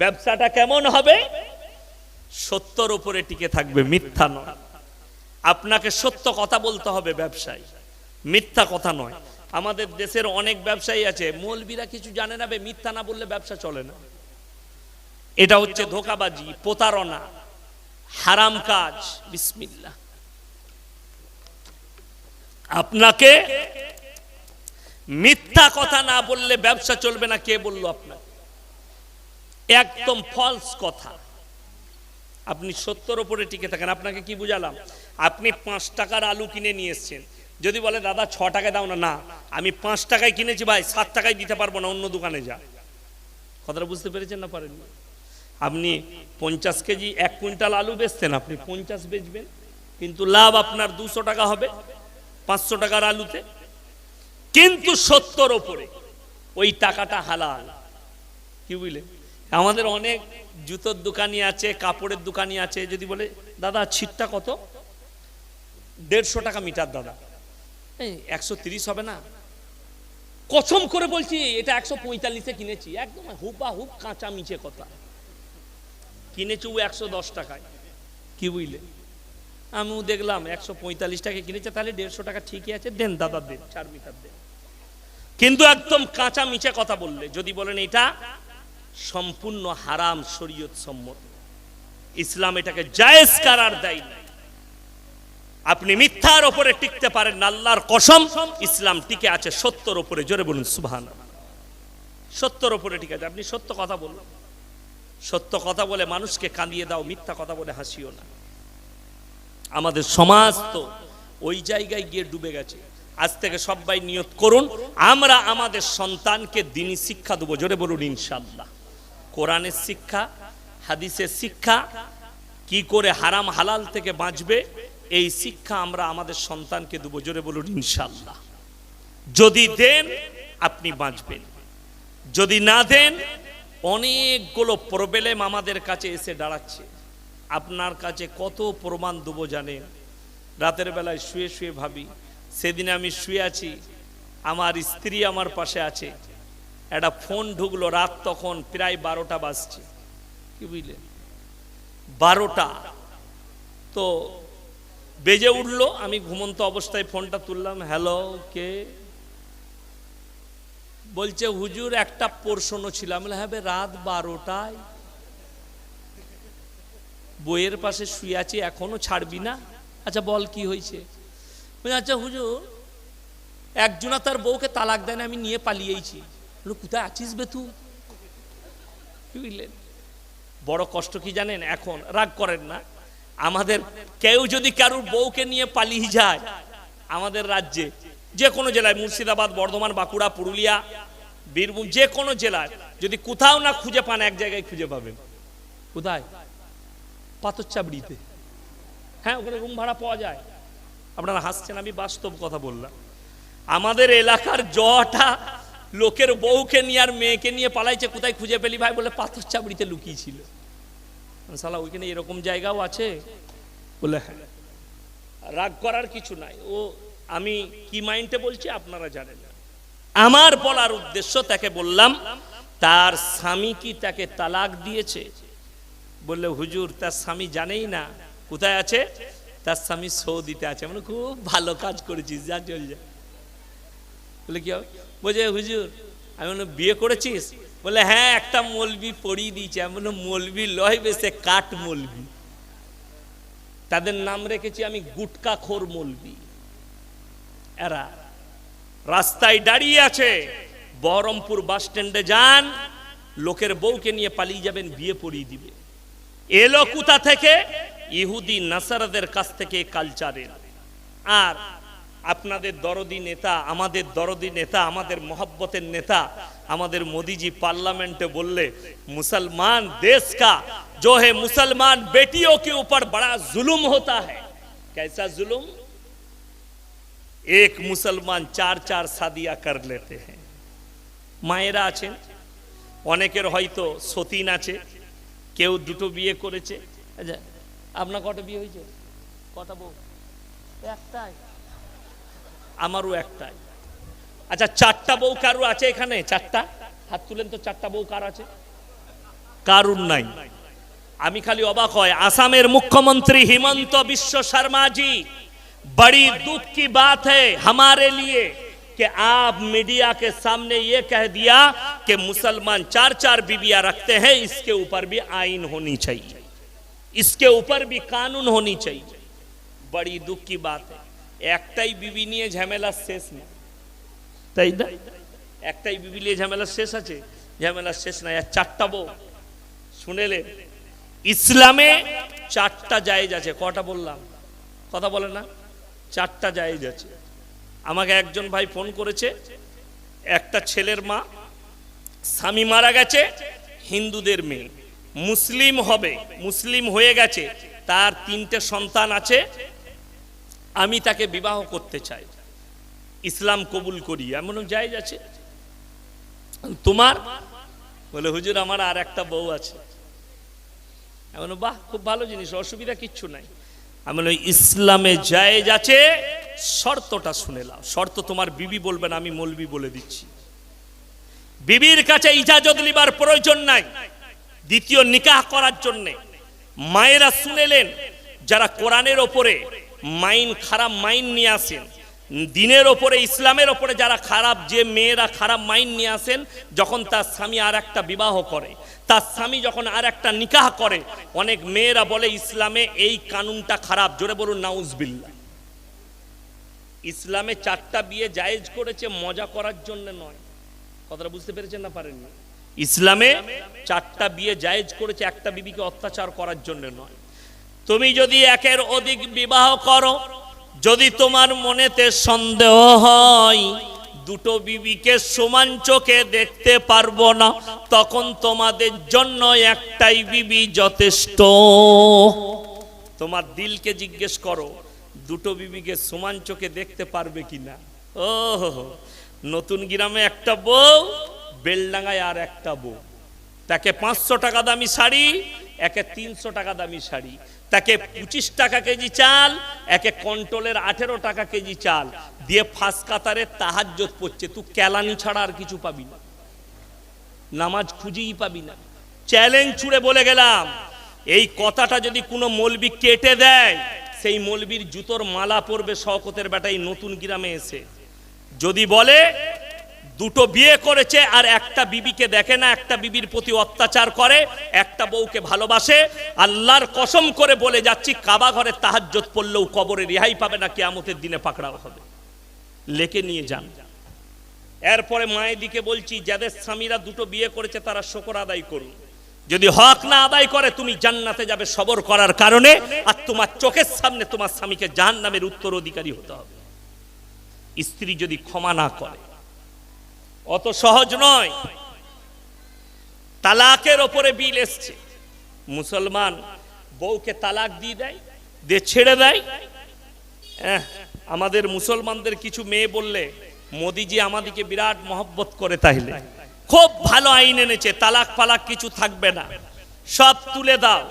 ব্যবসাটা কেমন হবে? সত্যর উপরে টিকে থাকবে, মিথ্যা নয়। আপনাকে সত্য কথা বলতে হবে ব্যবসায়। মিথ্যা কথা নয়। আমাদের দেশের অনেক ব্যবসায়ী আছে, মৌলবীরা কিছু জানে না মিথ্যা না বললে ব্যবসা চলে না। এটা হচ্ছে ধোকাবাজি, প্রতারণা, হারাম কাজ। বিসমিল্লা আপনাকে মিথ্যা কথা না বললে ব্যবসা চলবে না। কে বলল আপনাকে? একদম ফলস কথা। আপনি সত্তর ওপরে টিকে থাকেন, আপনাকে কি বুঝালাম? আপনি পাঁচ টাকার আলু কিনে নিয়ে এসছেন। যদি বলে, দাদা, ছ টাকায় দাও না। না, আমি পাঁচ টাকায় কিনেছি ভাই, সাত টাকায় দিতে পারব না, অন্য দোকানে যা। কথাটা বুঝতে পেরেছেন না পারেননি? আপনি পঞ্চাশ কেজি এক কুইন্টাল আলু বেচতেন, আপনি পঞ্চাশ বেচবেন, কিন্তু লাভ আপনার দুশো টাকা হবে, পাঁচশো টাকার আলুতে। কিন্তু সত্তর ওপরে, ওই টাকাটা হালাল। কি বুঝলেন? আমাদের অনেক জুতোর দোকানি আছে, কাপড়ের দোকানি আছে, যদি বলে, দাদা, ছিটটা কত? দেড়শো টাকা মিটার, দাদা। একশো তিরিশ হবে না? কসম করে বলছি, এটা একশো পঁয়তাল্লিশে কিনেছি। একদম হুবা হুব কাঁচা মিচে কথা। কিনেছি ও একশো দশ টাকায়। কি বুঝলে? আমিও দেখলাম, একশো পঁয়তাল্লিশ টাকা কিনেছে, তাহলে দেড়শো টাকা ঠিকই আছে, দেন দাদা, দেন, চার মিটার, দেন। কিন্তু একদম কাঁচা মিচে কথা বললে, যদি বলেন এটা সম্পূর্ণ হারাম শরীয়ত সম্মত। ইসলাম এটাকে জায়েজ করার দেয় না আপনি মিথ্যার ওপরে টিকতে পারেন আল্লাহর কসম, ইসলাম টিকে আছে সত্যর ওপরে। জোরে বলুন সুবহান সত্যর ওপরে ঠিক আছে। আপনি সত্য কথা বলুন। সত্য কথা বলে মানুষকে কাঁদিয়ে দাও, মিথ্যা কথা বলে হাসিও না। আমাদের সমাজ তো ওই জায়গায় গিয়ে ডুবে গেছে। আজ থেকে সবাই নিয়ত করুন, আমরা আমাদের সন্তানকে দিনী শিক্ষা দেবো। জোরে বলুন ইনশাল্লাহ কোরআনের শিক্ষা, হাদিসের শিক্ষা, কি করে হারাম হালাল থেকে বাঁচবে, এই শিক্ষা আমরা আমাদের সন্তানকে দেবো। জোরে বলুন ইনশাল্লাহ যদি দেন, আপনি বাঁচবেন। যদি না দেন, অনেকগুলো প্রবলেম আমাদের কাছে এসে দাঁড়াচ্ছে। আপনার কাছে কত প্রমাণ দেবো জানেন? রাতের বেলায় শুয়ে শুয়ে ভাবি, সেদিন আমি শুয়ে আছি, আমার স্ত্রী আমার পাশে আছে একটা ফোন ঢুকলো রাত তখন প্রায় বারোটা বাজছে। কি বুঝলেন বারোটা। তো বেজে উঠল আমি ঘুমন্ত অবস্থায় ফোনটা তুললাম হ্যালো কে? বলছে হুজুর একটা পোর্শনও ছিলাম বললাম, হ্যাঁ রাত বারোটায় বইয়ের পাশে শুয়ে আছি এখনও ছাড়বি না? আচ্ছা বল কি হয়েছে? আচ্ছা হুজুর একজনা তার বউকে তালাক দেন আমি নিয়ে পালিয়েছি। বলল, কোথায় আছিস বে তুই? বুঝলেন? বড় কষ্ট কি জানেন? এখন রাগ করেন না। আমাদের কেউ যদি কারুর বউকে নিয়ে পালিয়ে যায় আমাদের রাজ্যে যে কোনো জেলায় মুর্শিদাবাদ বর্ধমান বাঁকুড়া পুরুলিয়া বীরভূম যে কোনো জেলায় যদি কোথাও না খুঁজে পান এক জায়গায় খুঁজে পাবেন। কোথায়? পাথরচাবড়িতে হ্যাঁ ওখানে রুম ভাড়া পাওয়া যায়। আপনারা হাসছেন আমি বাস্তব কথা বললাম। আমাদের এলাকার জটা লোকের বউকে নিয়ে আর মেয়েকে নিয়ে পালাইছে, কোথায় খুঁজে পেলি ভাই বলে পাথর চাবড়িতে লুকিয়েছিল। সালা ওইখানে এরকম জায়গাও আছে? বলে হ্যাঁ। রাগ করার কিছু নাই। ও, আমি কি মাইন্ডে বলছি আপনারা জানেন না। আমার বলার উদ্দেশ্য তাকে বললাম, তার স্বামী কি তাকে তালাক দিয়েছে? বললে, হুজুর, তার স্বামী জানেই না। কোথায় আছে? তার স্বামী সৌদিতে আছে। মানে খুব ভালো কাজ করেছিস, যা চল যা বলে, কি হবে? বলছে, হুজুর, আমি বললাম, বিয়ে করেছিস? বলে হ্যাঁ একটা মলবি পড়িয়ে দিয়েছে। আমি বললাম, মলবি লয় বেসে কাঠ মলবি। তাদের নাম রেখেছি আমি গুটকা খোর মলবি। এরা রাস্তায় দাঁড়িয়ে আছে। বহরমপুর বাস স্ট্যান্ডে যান। লোকের বউকে নিয়ে পালিয়ে যাবেন, বিয়ে পড়িয়ে দিবে। এলো কোথা থেকে? ইহুদি, নাসারাদের কাছ থেকে কালচারের আর আপনাদের দরদি নেতা, আমাদের দরদি নেতা, আমাদের মহব্বতের নেতা, আমাদের মোদিজি পার্লামেন্টে বললে, মুসলমান দেশ কা, জো হে মুসলমান বেটিও কে উপর বড়া জুলুম হতা है কেসা জুলুম? এক মুসলমান চার চার সাদিয়া কর লেতে হ্যাঁ মায়েরা আছেন, অনেকের হয়তো সতীন আছে, কেউ দুটো বিয়ে করেছে। আচ্ছা, আপনার কটা বিয়ে হয়েছে? কটা বউ? একটাই। আমারও একটাই আচ্ছা চারটা বউ কারো আছে এখানে চারটা হাত তুলেন তো চারটা বউ কার আছে কারুর নাই আমি খালি অবাক হয় আসামের মুখ্যমন্ত্রী হিমন্ত বিশ্ব शर्मा जी बड़ी दुख की बात है हमारे लिए कि आप मीडिया के सामने ये कह दिया कि मुसलमान चार चार बीबियां रखते हैं इसके ऊपर भी आइन होनी चाहिए इसके ऊपर भी कानून होनी चाहिए बड़ी दुख की बात है একটাই বিবি নিয়ে ঝামেলা শেষ না তাই না? একটাই বিবি নিয়ে ঝামেলা শেষ আছে? ঝামেলা শেষ নাই। আর চারটা বউ। শুনেলে? ইসলামে চারটা জায়েজ আছে। কটা বললাম? কথা বলে না? চারটা জায়েজ আছে। আমাকে একজন ভাই ফোন করেছে একটা ছেলের মা স্বামী মারা গেছে হিন্দুদের মেয়ে। মুসলিম হবে মুসলিম হয়ে গেছে তার তিনটে সন্তান আছে আমি তাকে বিবাহ করতে চাই। ইসলাম কবুল করি এমন জায়েজ আছে? তোমার? বলে, হুজুর, আমার আর একটা বউ আছে। এমন বাহ, খুব ভালো জিনিস, অসুবিধা কিচ্ছু নাই। আমি ইসলামে জায়েজ আছে, শর্তটা শুনে নাও। শর্ত তোমার বিবি বলবেন আমি মলবি বলে দিচ্ছি। বিবির কাছে ইজাজত লিবার প্রয়োজন নাই। দ্বিতীয় নিকাহ করার জন্য মায়েরা শুনেলেন যারা কোরআনের ওপরে মাইন, খারাপ মাইন নিয়ে আসেন। দিনের ওপরে, ইসলামের ওপরে যারা খারাপ, যে মেয়েরা খারাপ মাইন নিয়ে আসেন, যখন তার স্বামী আর একটা বিবাহ করে, তার স্বামী যখন আর একটা নিকাহ করে, অনেক মেয়েরা বলে, ইসলামে এই কানুনটা খারাপ। জোরে বলুন নাউজবিল্লা ইসলামে চারটা বিয়ে জায়েজ করেছে, মজা করার জন্য নয়। কথাটা বুঝতে পেরেছেন না পারেননি? ইসলামে চারটা বিয়ে জায়েজ করেছে, একটা বিবিকে অত্যাচার করার জন্য নয়। তুমি যদি একের অধিক বিবাহ করো, যদি তোমার মনেতে সন্দেহ হয়, দুটো বিবিকে সমান চোখে দেখতে পারব না, তখন তোমাদের জন্য একটাই বিবি যথেষ্ট। তোমার দিলকে জিজ্ঞেস করো, দুটো বিবিকে সমান চোখে দেখতে পারবে কিনা? ও নতুন গ্রামে একটা বউ, বেলডাঙ্গায় আর একটা বউ। তাকে পাঁচশো টাকা দামি শাড়ি, একে তিনশো টাকা দামি শাড়ি। তাকে পঁচিশ টাকা কেজি চাল, একে কন্ট্রোলের আঠেরো টাকা কেজি চাল। দিয়ে ফাঁস কাতারে তাহাজ্জত পড়ছে। তুই কেলানি ছাড়া আর কিছু পাবি না। নামাজ খুঁজেই পাবি না। চ্যালেঞ্জ ছুড়ে বলে গেলাম, এই কথাটা যদি কোনো মলবি কেটে দেয়, সেই মলবির জুতোর মালা পরবে শওকতের বেটাই নতুন গ্রামে এসে। যদি বলে দুটো বিয়ে করেছে আর একটা বিবিকে দেখে না, একটা বিবির প্রতি অত্যাচার করে, একটা বউকে ভালোবাসে। আল্লাহর কসম করে বলে যাচ্ছি কাবা ঘরে তাহাজ্জত পড়লেও কবরে রেহাই পাবে না, কেয়ামতের দিনে পাকড়াও হবে। লেকে নিয়ে যান। এরপরে মায়ের দিকে বলছি, যাদের স্বামীরা দুটো বিয়ে করেছে, তারা শকর আদায় করুন। যদি হক না আদায় করে, তুমি জান্নাতে যাবে সবর করার কারণে, আর তোমার চোখের সামনে তোমার স্বামীকে জাহান নামের উত্তর অধিকারী হতে হবে। স্ত্রী যদি ক্ষমা না করে অত সহজ নয়। তালাকের ওপরে বিল এসছে। মুসলমান বউকে তালাক দিয়ে দেয় দিয়ে ছেড়ে দেয়। এহ, আমাদের মুসলমানদের কিছু মেয়ে বললে মোদিজি আমাদেরকে বিরাট মহব্বত করে তাইলে। খুব ভালো আইন এনেছে তালাক ফালাক কিছু থাকবে না। সব তুলে দাও।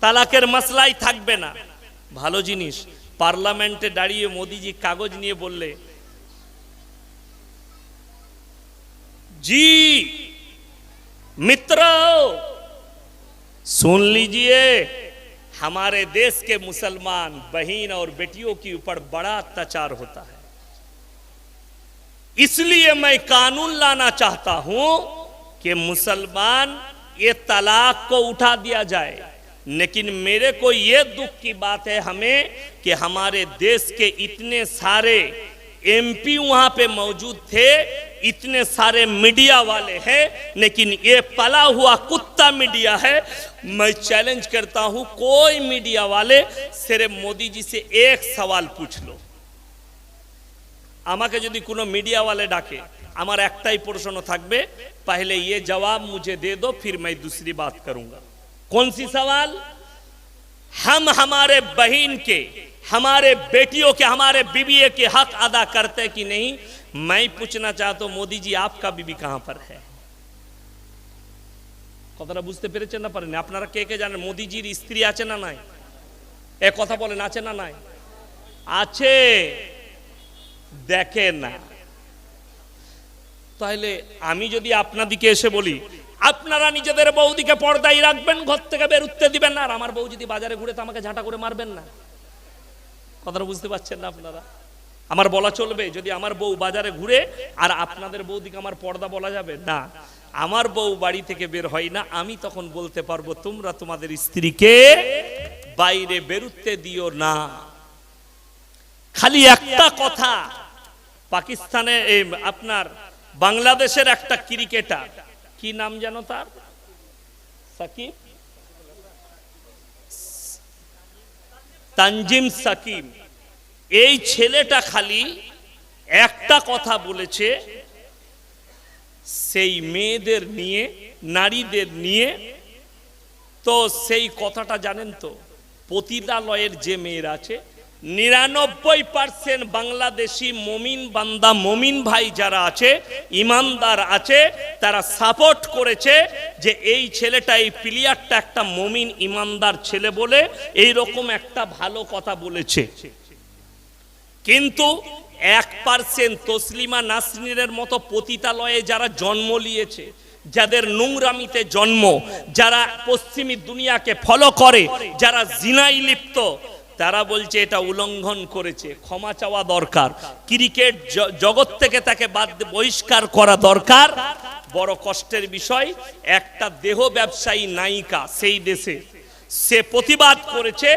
তালাকের মশলাই থাকবে না। ভালো জিনিস পার্লামেন্টে দাঁড়িয়ে মোদিজি কাগজ নিয়ে বললে जी, मित्रों, सुन लीजिए, हमारे देश के मुसलमान बहन और बेटियों के ऊपर बड़ा अत्याचार होता है। इसलिए मैं कानून लाना चाहता हूँ कि मुसलमान ये तलाक को उठा दिया जाए। लेकिन मेरे को ये दुख की बात है हमें कि हमारे देश के इतने सारे एमपी वहां पे मौजूद थे इतने सारे मीडिया वाले हैं लेकिन ये पला हुआ कुत्ता मीडिया है मैं चैलेंज करता हूं कोई मीडिया वाले सिर्फ मोदी जी से एक सवाल पूछ लो আমাকে যদি কোনো মিডিয়াওয়ালে ডাকে আমার একটাই প্রশ্ন থাকবে पहले ये जवाब मुझे दे दो फिर मैं दूसरी बात करूंगा कौन सी सवाल हम हमारे बहन के हमारे बेटियों के हमारे बीबी के हक अदा करते कि नहीं मैं पूछना चाहता हूं मोदी जी आपका बीबी कहां पर है কথাটা বুঝতে পেরেছেন না পারেন আপনারা কে কে জানেন মোদিজির স্ত্রী আছে না নাই এ কথা বলেন আছে না নাই আছে দেখে না তাহলে আমি যদি আপনাদিকে এসে বলি আপনারা নিজেদের বৌদিকে পর্দায় রাখবেন ঘর থেকে বেরুতে দিবেন না আর আমার বউ যদি বাজারে ঘুরে তো আমাকে ঝাঁটা করে মারবেন না কথাটা বুঝতে পারছেন না আপনারা? আমার বলা চলবে, যদি আমার বউ বাজারে ঘুরে, আর আপনাদের বৌদিকে আমার পর্দা বলা যাবে? না। আমার বউ বাড়ি থেকে বের হয় না, আমি তখন বলতে পারব, তোমরা তোমাদের স্ত্রীকে বাইরে বেরুতে দিও না। খালি একটা কথা, পাকিস্তানে আপনার বাংলাদেশের একটা ক্রিকেটার, কি নাম যেন তার? সাকিব? তানজিম সাকিম, এই ছেলেটা খালি একটা কথা বলেছে, সেই মেয়েদের নিয়ে, নারীদের নিয়ে, তো সেই কথাটা জানেন তো, পতিতালয়ের যে মেয়েরা আছে নিরানব্বই পার্সেন্ট বাংলাদেশি মমিন বান্দা, মমিন ভাই যারা আছে, ইমানদার আছে, তারা সাপোর্ট করেছে যে এই ছেলেটা, এই প্লেয়ারটা একটা মমিন ইমানদার ছেলে বলে এই রকম একটা ভালো কথা বলেছে। কিন্তু এক পার্সেন্ট তসলিমা নাসরিনের মতো পতিতালয়ে যারা জন্ম নিয়েছে, যাদের নোংরামিতে জন্ম, যারা পশ্চিমী দুনিয়াকে ফলো করে, যারা জিনাই লিপ্ত তারা বলছে এটা উল্লঙ্ঘন করেছে, ক্ষমা চাওয়া দরকার। ক্রিকেট জগৎ থেকে তাকে বাদ বহিষ্কার করা দরকার। বড় কষ্টের বিষয়, একটা দেহ ব্যবসায়ী নায়িকা সেই দেশে, সে প্রতিবাদ করেছে,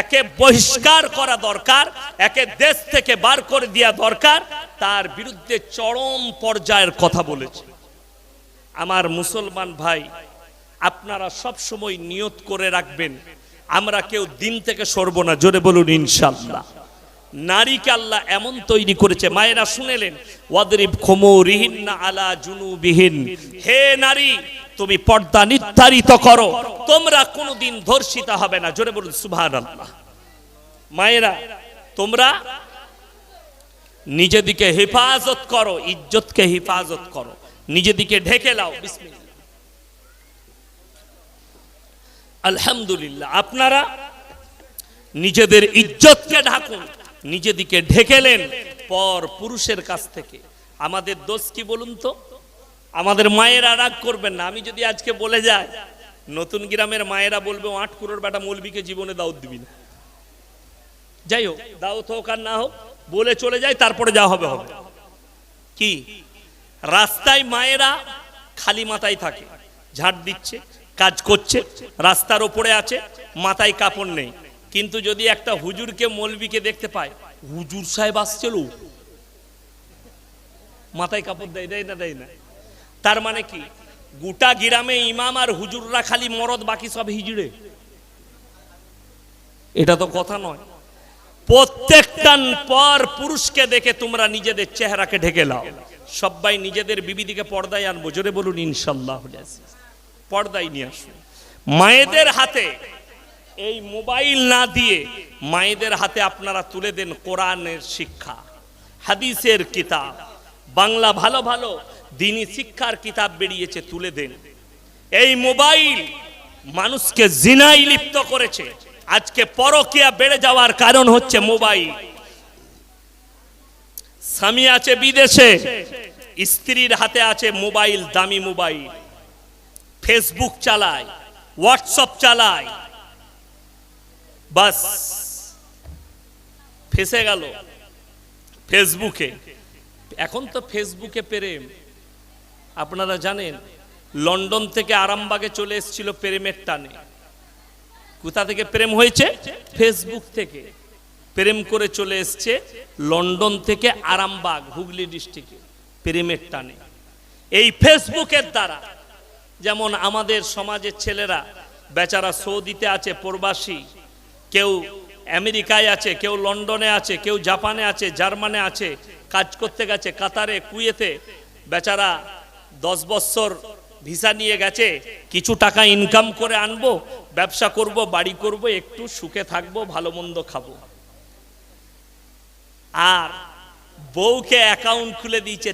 একে বহিষ্কার করা দরকার, একে দেশ থেকে বার করে দেওয়া দরকার, তার বিরুদ্ধে চরম পর্যায়ের কথা বলেছে। আমার মুসলমান ভাই, আপনারা সব সময় নিয়ত করে রাখবেন আমরা কেউ দিন থেকে সরব না, জোরে বলুন ইনশাল্লাহ নারীকে আল্লাহ এমন তৈরি করেছে, মায়েরা শুনেলেন, ওয়াদরিব খমুরিহিন আলা জুনুবিহীন। হে নারী, তুমি পর্দা নির্ধারিত করো, তোমরা কোনোদিন ধর্ষিতা হবে না, জোরে বলুন সুবহানাল্লাহ। মায়েরা, তোমরা নিজেদিকে হেফাজত করো, ইজ্জতকে হেফাজত করো, নিজেদিকে ঢেকে লাও, বিসমিল্লাহ। আলহামদুলিল্লাহ, আপনারা নিজেদের ইজ্জতকে ঢাকুন নিজেদিকে ঢেকেলেন পর পুরুষের কাছ থেকে। আমাদের দোষ কি বলুন তো? আমাদের মায়েরা রাগ করবেন না। আমি যদি আজকে বলে যাই, নতুন গ্রামের মায়েরা বলবে, "ও আট কুড়োর বেটা মৌলবীকে জীবনে দাউদ দিবি না। যাই হোক দাউদ হোক আর না হোক, বলে চলে যায় তারপরে যা হবে হবে। কি? রাস্তায় মায়েরা খালি মাথায় থাকে, ঝাড় দিচ্ছে। কাজ করছে, রাস্তার ওপরে আছে, মাথায় কাপড় নেই। কিন্তু যদি একটা হুজুরকে মলবিকে দেখতে পায়, হুজুর সাহেব আসছিল। মাথায় কাপড় দেয় দেয় না দেয় না। তার মানে কি? গোটা গ্রামে ইমাম আর হুজুররা খালি মরদ, বাকি সব হিজড়ে। এটা তো কথা নয়। প্রত্যেকটা পর পুরুষকে দেখে তোমরা নিজেদের চেহারাকে ঢেকে লাও। সবাই নিজেদের বিবিদিকে পর্দায় আনব। জোরে বলুন, ইনশাল্লাহ। পর্দায় নিয়ে আসুন। মায়েদের হাতে এই মোবাইল না দিয়ে মায়েদের হাতে আপনারা তুলে দেন কোরআনের শিক্ষা, হাদিসের কিতাব। বাংলা ভালো ভালো দিনী শিক্ষার কিতাব বেরিয়েছে, তুলে দেন। এই মোবাইল মানুষকে জিনাই লিপ্ত করেছে। আজকে পরকিয়া বেড়ে যাওয়ার কারণ হচ্ছে মোবাইল। স্বামী আছে বিদেশে, স্ত্রীর হাতে আছে মোবাইল, দামি মোবাইল। ফেসবুক চালায় হোয়াটসঅ্যাপ চালায়। বাস, ফেসে গেল ফেসবুকে এখন তো ফেসবুকে প্রেম। আপনারা জানেন, লন্ডন থেকে আরামবাগে চলে এসেছিল প্রেমের টানে। কোথা থেকে প্রেম হয়েছে? ফেসবুক থেকে। প্রেম করে চলে এসছে লন্ডন থেকে আরামবাগ, হুগলি ডিস্ট্রিক্টে প্রেমের টানে। এই ফেসবুকের দ্বারা যেমন আমাদের সমাজের ছেলেরা, বেচারা সৌদিতে আছে, প্রবাসী, কেউ আমেরিকায় আছে, কেউ লন্ডনে আছে, কেউ জাপানে আছে, জার্মানে আছে, কাজ করতে গেছে, কাতারে, কুয়েতে, বেচারা দশ বছর ভিসা নিয়ে গেছে, কিছু টাকা ইনকাম করে আনব, ব্যবসা করব, বাড়ি করব, একটু সুখে থাকব, ভালো মন্দ খাব। আর বউকে অ্যাকাউন্ট খুলে দিয়েছে